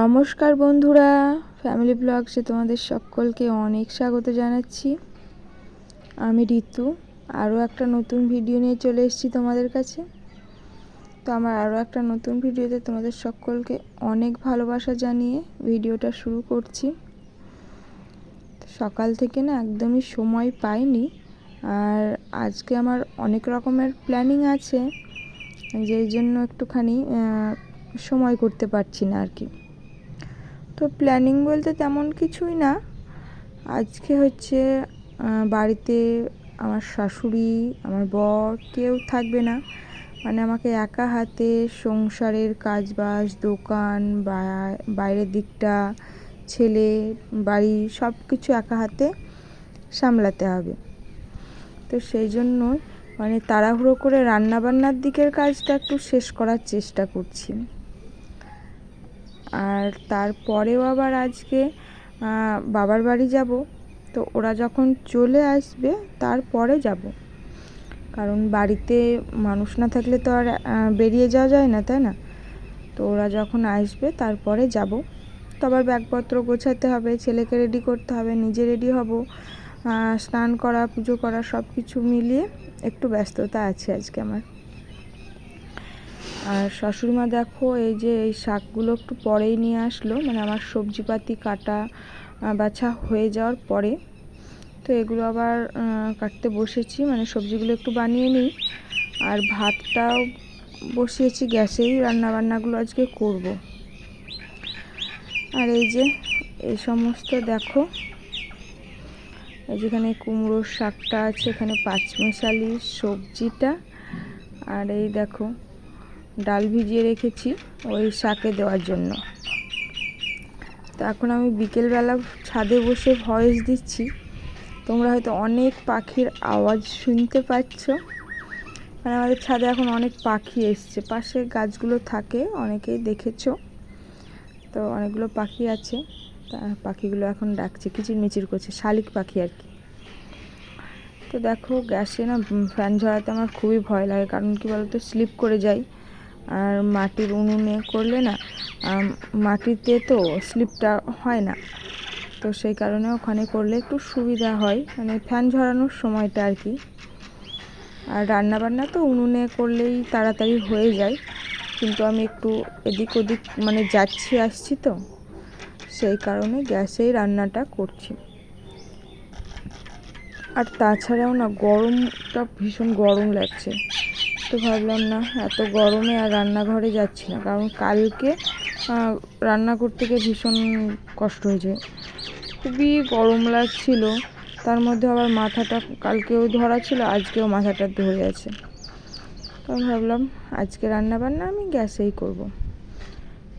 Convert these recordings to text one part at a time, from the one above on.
নমস্কার বন্ধুরা ফ্যামিলি ব্লগসে তোমাদের সকলকে অনেক স্বাগত জানাচ্ছি। আমি ঋতু, আরও একটা নতুন ভিডিও নিয়ে চলে এসেছি তোমাদের কাছে। তো আমার আরও একটা নতুন ভিডিওতে তোমাদের সকলকে অনেক ভালোবাসা জানিয়ে ভিডিওটা শুরু করছি। সকাল থেকে না একদমই সময় পাইনি, আর আজকে আমার অনেক রকমের প্ল্যানিং আছে, যেই জন্য একটুখানি সময় করতে পারছি না আর কি। তো প্ল্যানিং বলতে তেমন কিছুই না। আজকে হচ্ছে বাড়িতে আমার শাশুড়ি, আমার বর কেউ থাকবে না। মানে আমাকে একা হাতে সংসারের কাজবাজ, দোকান বাইরের দিকটা, ছেলে, বাড়ি সব কিছু একা হাতে সামলাতে হবে। তো সেই জন্য মানে তাড়াহুড়ো করে রান্নাবান্নার দিকের কাজটা একটু শেষ করার চেষ্টা করছি। আর তারপরেও আবার আজকে বাবার বাড়ি যাব। তো ওরা যখন চলে আসবে, তারপরে যাব। কারণ বাড়িতে মানুষ না থাকলে তো আর বেরিয়ে যাওয়া যায় না, তাই না? তো ওরা যখন আসবে, তারপরে যাব। তো আবার ব্যাগপত্র গোছাতে হবে, ছেলেকে রেডি করতে হবে, নিজে রেডি হব। স্নান করা, পুজো করা সব কিছু মিলিয়ে একটু ব্যস্ততা আছে আজকে আমার। আর শাশুড়িমা দেখো, এই যে এই শাকগুলো একটু পরেই নিয়ে আসলো। মানে আমার সবজিপাতি কাটা বাছা হয়ে যাওয়ার পরে তো এগুলো আবার কাটতে বসেছি। মানে সবজিগুলো একটু বানিয়ে নিই। আর ভাতটাও বসিয়েছি গ্যাসেই। রান্নাবান্নাগুলো আজকে করব। আর এই যে এই সমস্ত দেখো যেখানে কুমড়োর শাকটা আছে, এখানে পাঁচমেশালি সবজিটা। আর এই দেখো ডাল ভিজিয়ে রেখেছি ওই শাকে দেওয়ার জন্য। তো এখন আমি বিকেলবেলা ছাদে বসে ভয়েস দিচ্ছি। তোমরা হয়তো অনেক পাখির আওয়াজ শুনতে পাচ্ছ। মানে আমাদের ছাদে এখন অনেক পাখি এসছে। পাশে গাছগুলো থাকে, অনেকেই দেখেছ। তো অনেকগুলো পাখি আছে। তা পাখিগুলো এখন ডাকছে কিচিরমিচির করছে, শালিক পাখি আর কি। তো দেখো গ্যাসে না ফ্যান ঝরাতে আমার খুবই ভয় লাগে, কারণ কি বলতো, স্লিপ করে যায় আর মাটির উনুনে করলে না মাটিতে তো স্লিপটা হয় না। তো সেই কারণে ওখানে করলে একটু সুবিধা হয় মানে ফ্যান ঝরানোর সময়টা আর কি। আর রান্নাবান্না তো উনুনে করলেই তাড়াতাড়ি হয়ে যায়, কিন্তু আমি একটু এদিক ওদিক মানে যাচ্ছি, আসছি তো, সেই কারণে গ্যাসেই রান্নাটা করছি। আর তাছাড়াও না গরমটা ভীষণ গরম লাগছে। তো ভাবলাম না, এত গরমে আর রান্নাঘরে যাচ্ছি না। কারণ কালকে রান্না করতে গিয়ে ভীষণ কষ্ট হয়েছে। খুবই গরম লাগছিল, তার মধ্যে আবার মাথাটা কালকেও ধরা ছিল, আজকেও মাথাটা ধরে আছে। তো ভাবলাম, আজকে রান্না বান্না আমি গ্যাসেই করব।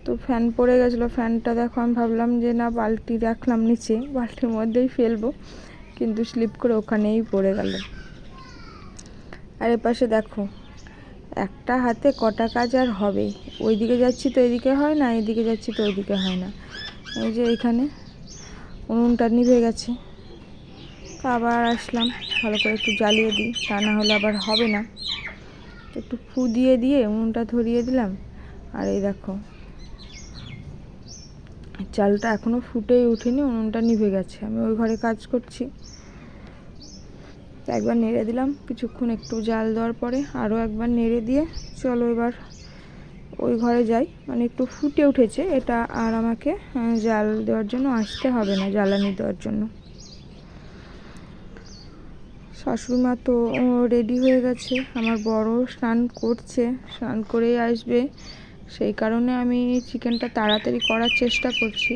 তো ফ্যান পড়ে গেছিল, ফ্যানটা দেখো, আমি ভাবলাম যে না, বালতি রাখলাম নিচে, বালতির মধ্যেই ফেলব, কিন্তু স্লিপ করে ওখানেই পড়ে গেল। আর এপাশে দেখো একটা হাতে কটা কাজ আর হবে। ওইদিকে যাচ্ছি তো এদিকে হয় না, এদিকে যাচ্ছি তো ওইদিকে হয় না। এই যে এখানে উনুনটা নিভে গেছে। তো আবার আসলাম, ভালো করে একটু জ্বালিয়ে দিই, তা না হলে আবার হবে না। একটু ফু দিয়ে দিয়ে উনুনটা ধরিয়ে দিলাম। আর এই দেখো, চালটা এখনও ফুটেই উঠেনি, উনুনটা নিভে গেছে। আমি ওই ঘরে কাজ করছি। একবার নেড়ে দিলাম, কিছুক্ষণ একটু জাল দেওয়ার পরে আরও একবার নেড়ে দিয়ে চলো এবার ওই ঘরে যাই। মানে একটু ফুটে উঠেছে, এটা আর আমাকে জাল দেওয়ার জন্য আসতে হবে না, জ্বালানি দেওয়ার জন্য। শাশুড়িমা তো রেডি হয়ে গেছে, আমার বড় স্নান করছে, স্নান করেই আসবে। সেই কারণে আমি চিকেনটা তাড়াতাড়ি করার চেষ্টা করছি।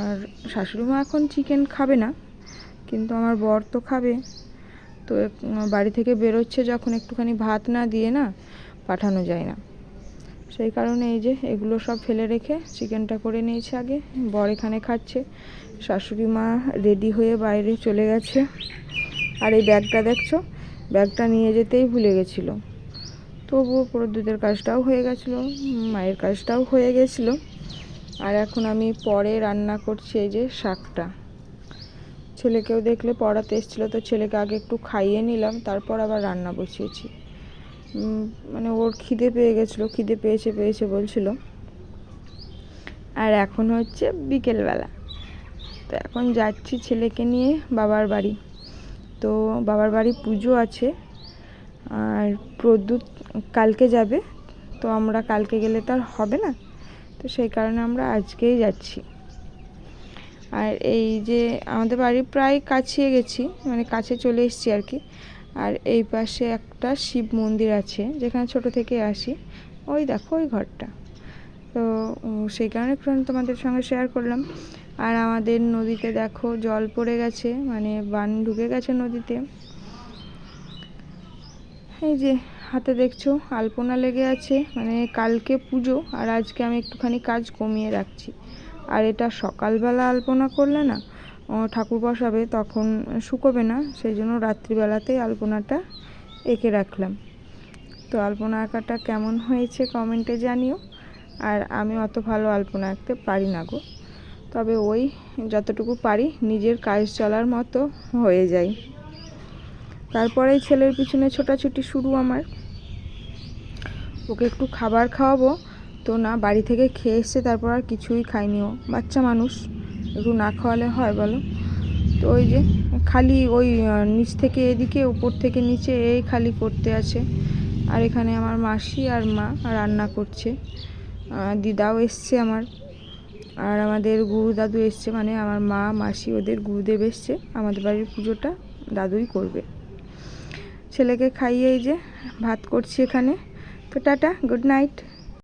আর শাশুড়িমা এখন চিকেন খাবে না, কিন্তু আমার বর তো খাবে। তো বাড়ি থেকে বেরোচ্ছে যখন একটুখানি ভাত না দিয়ে না, পাঠানো যায় না। সেই কারণে এই যে এগুলো সব ফেলে রেখে চিকেনটা করে নিয়েছে আগে, বর এখানে খাচ্ছে, শাশুড়ি মা রেডি হয়ে বাইরে চলে গেছে। আর এই ব্যাগটা দেখছ? ব্যাগটা নিয়ে যেতেই ভুলে গেছিল। তবুও পুরো দুধের কাজটাও হয়ে গেছিল, মায়ের কাজটাও হয়ে গেছিল। আর এখন আমি পরে রান্না করছি এই যে শাকটা। ছেলেকেও দেখলে পড়াতে এসেছিল, তো ছেলেকে আগে একটু খাইয়ে নিলাম, তারপর আবার রান্না বসিয়েছি। মানে ওর খিদে পেয়ে গেছিল, খিদে পেয়েছে পেয়েছে বলছিল। আর এখন হচ্ছে বিকেলবেলা। তো এখন যাচ্ছি ছেলেকে নিয়ে বাবার বাড়ি। তো বাবার বাড়ি পুজো আছে, আর প্রদ্যুৎ কালকে যাবে, তো আমরা কালকে গেলে তো আর হবে না। তো সেই কারণে আমরা আজকেই যাচ্ছি। আর এই যে আমাদের বাড়ি প্রায় কাছিয়ে গেছি মানে কাছে চলে এসেছি আর কি। আর এই পাশে একটা শিব মন্দির আছে, যেখানে ছোট থেকে আসি। ওই দেখো, ওই ঘরটা। তো সেই কারণে একটু তোমাদের সঙ্গে শেয়ার করলাম। আর আমাদের নদীতে দেখো, জল পড়ে গেছে মানে বান ঢুকে গেছে নদীতে। এই যে, হাতে দেখছ, আলপনা লেগে আছে মানে কালকে পুজো, আর আজকে আমি একটুখানি কাজ কমিয়ে রাখছি। আর এটা সকালবেলা আলপনা করলে না ঠাকুর বসাবে, তখন শুকোবে না, সেই জন্য রাত্রিবেলাতেই আলপনাটা এঁকে রাখলাম। তো আলপনা আঁকাটা কেমন হয়েছে কমেন্টে জানিও, আর আমি অত ভালো আলপনা আঁকতে পারি না গো। তবে ওই যতটুকু পারি নিজের কাজ চলার মতো হয়ে যায়। তারপরেই ছেলের পিছনে ছোটাছুটি শুরু আমার। ওকে একটু খাবার খাওয়াবো তো না। বাড়ি থেকে খেয়ে এসছে, তারপর আর কিছুই খাইনি ও। বাচ্চা মানুষ, একটু না খাওয়ালে হয় বলো? তো ওই যে খালি ওই নিচ থেকে এদিকে, উপর থেকে নিচে, এই খালি করতে আছে। আর এখানে আমার মাসি আর মা রান্না করছে। দিদাও এসছে আমার। আর আমাদের গুরু দাদু এসছে মানে আমার মা, মাসি ওদের গুরুদেব এসছে। আমাদের বাড়ির পুজোটা দাদুই করবে। ছেলেকে খাইয়ে এই যে ভাত করছি এখানে। তো টাটা, গুড নাইট।